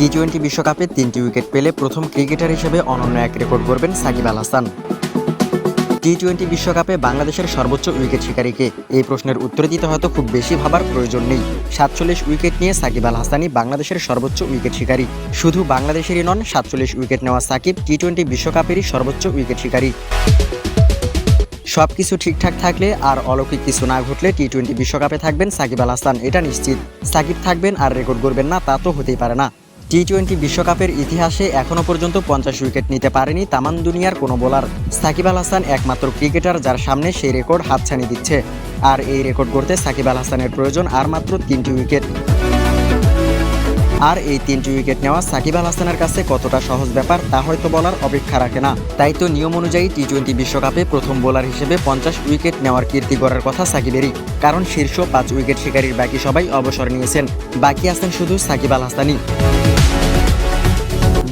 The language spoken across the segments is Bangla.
টি টোয়েন্টি বিশ্বকাপে তিনটি উইকেট পেলে প্রথম ক্রিকেটার হিসেবে অনন্য এক রেকর্ড করবেন সাকিব আল হাসান। টি টোয়েন্টি বিশ্বকাপে বাংলাদেশের সর্বোচ্চ উইকেট শিকারীকে এই প্রশ্নের উত্তর দিতে হয়তো খুব বেশি ভাবার প্রয়োজন নেই। সাতচল্লিশ উইকেট নিয়ে সাকিব আল হাসানই বাংলাদেশের সর্বোচ্চ উইকেট শিকারী। শুধু বাংলাদেশেরই নন, সাতচল্লিশ উইকেট নেওয়া সাকিব টি টোয়েন্টি বিশ্বকাপেরই সর্বোচ্চ উইকেট শিকারী। সব কিছু ঠিকঠাক থাকলে আর অলৌকিক কিছু না ঘটলে টি টোয়েন্টি বিশ্বকাপে থাকবেন সাকিব আল হাসান, এটা নিশ্চিত। সাকিব থাকবেন আর রেকর্ড করবেন না, তা তো হতেই পারে না। টি টোয়েন্টি বিশ্বকাপের ইতিহাসে এখনও পর্যন্ত পঞ্চাশ উইকেট নিতে পারেনি তামান দুনিয়ার কোনো বোলার। সাকিব আল হাসান একমাত্র ক্রিকেটার যার সামনে সেই রেকর্ড হাতছানি দিচ্ছে। আর এই রেকর্ড করতে সাকিব আল হাসানের প্রয়োজন আর মাত্র তিনটি উইকেট। আর এই তিনটি উইকেট নেওয়া সাকিব আল হাসানের কাছে কতটা সহজ ব্যাপার তা হয়তো বলার অপেক্ষা রাখে না। তাই তো নিয়ম অনুযায়ী টি টোয়েন্টি বিশ্বকাপে প্রথম বোলার হিসেবে পঞ্চাশ উইকেট নেওয়ার কীর্তি করার কথা সাকিবেরই। কারণ শীর্ষ পাঁচ উইকেট শিকারীর বাকি সবাই অবসর নিয়েছেন। বাকি আছেন শুধু সাকিব আল হাসানই।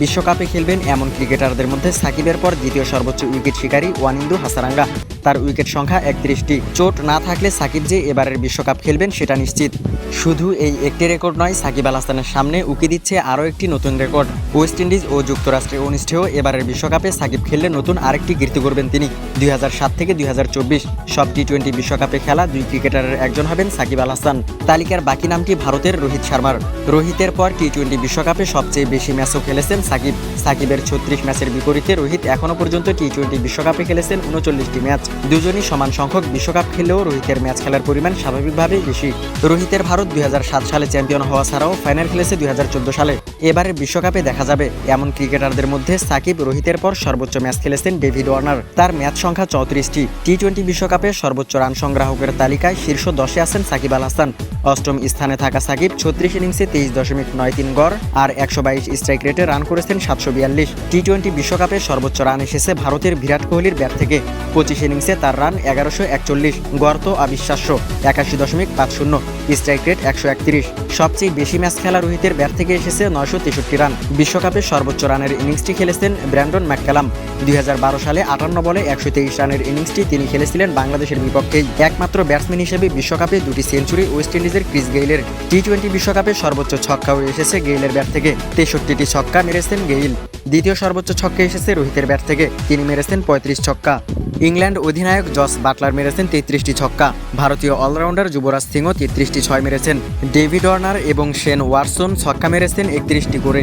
বিশ্বকাপে খেলবেন এমন ক্রিকেটারদের মধ্যে সাকিবের পর দ্বিতীয় সর্বোচ্চ উইকেট শিকারী ওয়ানিন্দু হাসারাঙ্গা। তার উইকেট সংখ্যা একত্রিশটি। চোট না থাকলে সাকিব যে এবারের বিশ্বকাপ খেলবেন সেটা নিশ্চিত। শুধু এই একটি রেকর্ড নয়, সাকিব আল হাসানের সামনে উকি দিচ্ছে আরও একটি নতুন রেকর্ড। ওয়েস্ট ইন্ডিজ ও যুক্তরাষ্ট্রে অনুষ্ঠেয় এবারের বিশ্বকাপে সাকিব খেললে নতুন আরেকটি কীর্তি করবেন তিনি। দুই হাজার সাত থেকে দুই হাজার চব্বিশ সব টি টোয়েন্টি বিশ্বকাপে খেলা দুই ক্রিকেটারের একজন হবেন সাকিব আল হাসান। তালিকার বাকি নামটি ভারতের রোহিত শর্মার। রোহিতের পর টি টোয়েন্টি বিশ্বকাপে সবচেয়ে বেশি ম্যাচও খেলেছেন সাকিব, সাকিবের ছত্রিশ ম্যাচের বিপরীতে রোহিত এখনও পর্যন্ত টি টোয়েন্টি বিশ্বকাপে খেলেছেন উনচল্লিশটি ম্যাচ। দুজনই সমান সংখ্যক বিশ্বকাপ খেলেও রোহিতের ম্যাচ খেলার পরিমাণ স্বাভাবিকভাবেই বেশি। রোহিতের ভারত দুই হাজার সাত সালে চ্যাম্পিয়ন হওয়া ছাড়াও ফাইনাল খেলেছে দুই হাজার চোদ্দ সালে। এবারের বিশ্বকাপে দেখা যাবে এমন ক্রিকেটারদের মধ্যে সাকিব রোহিতের পর সর্বোচ্চ ম্যাচ খেলেছেন ডেভিড ওয়ার্নার। তার ম্যাচ সংখ্যা চৌত্রিশটি। টি টোয়েন্টি বিশ্বকাপে সর্বোচ্চ রান সংগ্রাহকের তালিকায় শীর্ষ দশে আছেন সাকিব আল হাসান। অষ্টম স্থানে থাকা সাকিব ছত্রিশ ইনিংসে তেইশ দশমিক নয় তিন গড় আর একশো বাইশ স্ট্রাইক রেটে রান করেছেন সাতশো বিয়াল্লিশ। টি টোয়েন্টি বিশ্বকাপে সর্বোচ্চ রান এসেছে ভারতের বিরাট কোহলির ব্যাট থেকে। পঁচিশ ইনিংসে তার রান এগারোশো একচল্লিশ গড় তো অবিশ্বাস্য, একাশি দশমিক পাঁচ শূন্য, স্ট্রাইক রেট একশো একত্রিশ। সবচেয়ে বেশি ম্যাচ খেলা রোহিতের ব্যাট থেকে এসেছে নয়শো তেষট্টি রান। বিশ্বকাপে সর্বোচ্চ রানের ইনিংসটি খেলেছেন ব্র্যান্ডন ম্যাককালাম। দুই হাজার বারো সালে আটান্ন বলে একশো তেইশ রানের ইনিংসটি তিনি খেলেছিলেন বাংলাদেশের বিপক্ষেই। একমাত্র ব্যাটসম্যান হিসেবে বিশ্বকাপে দুটি সেঞ্চুরি ওয়েস্ট ইন্ডিজের ক্রিস গেইলের। টি টোয়েন্টি বিশ্বকাপে সর্বোচ্চ ছক্কাও এসেছে গেইলের ব্যাট থেকে। তেষট্টিটি ছক্কা মেরেছেন গেইল। দ্বিতীয় সর্বোচ্চ ছক্কা এসেছে রোহিতের ব্যাট থেকে। তিনি মেরেছেন পঁয়ত্রিশ ছক্কা। ইংল্যান্ড অধিনায়ক জস বাটলার মেরেছেন তেত্রিশটি ছক্কা। ভারতীয় অলরাউন্ডার যুবরাজ সিংও তেত্রিশটি ছয় মেরেছেন। ডেভিড ওয়ার্নার এবং শেন ওয়াটসন ছক্কা মেরেছেন একত্রিশটি করে।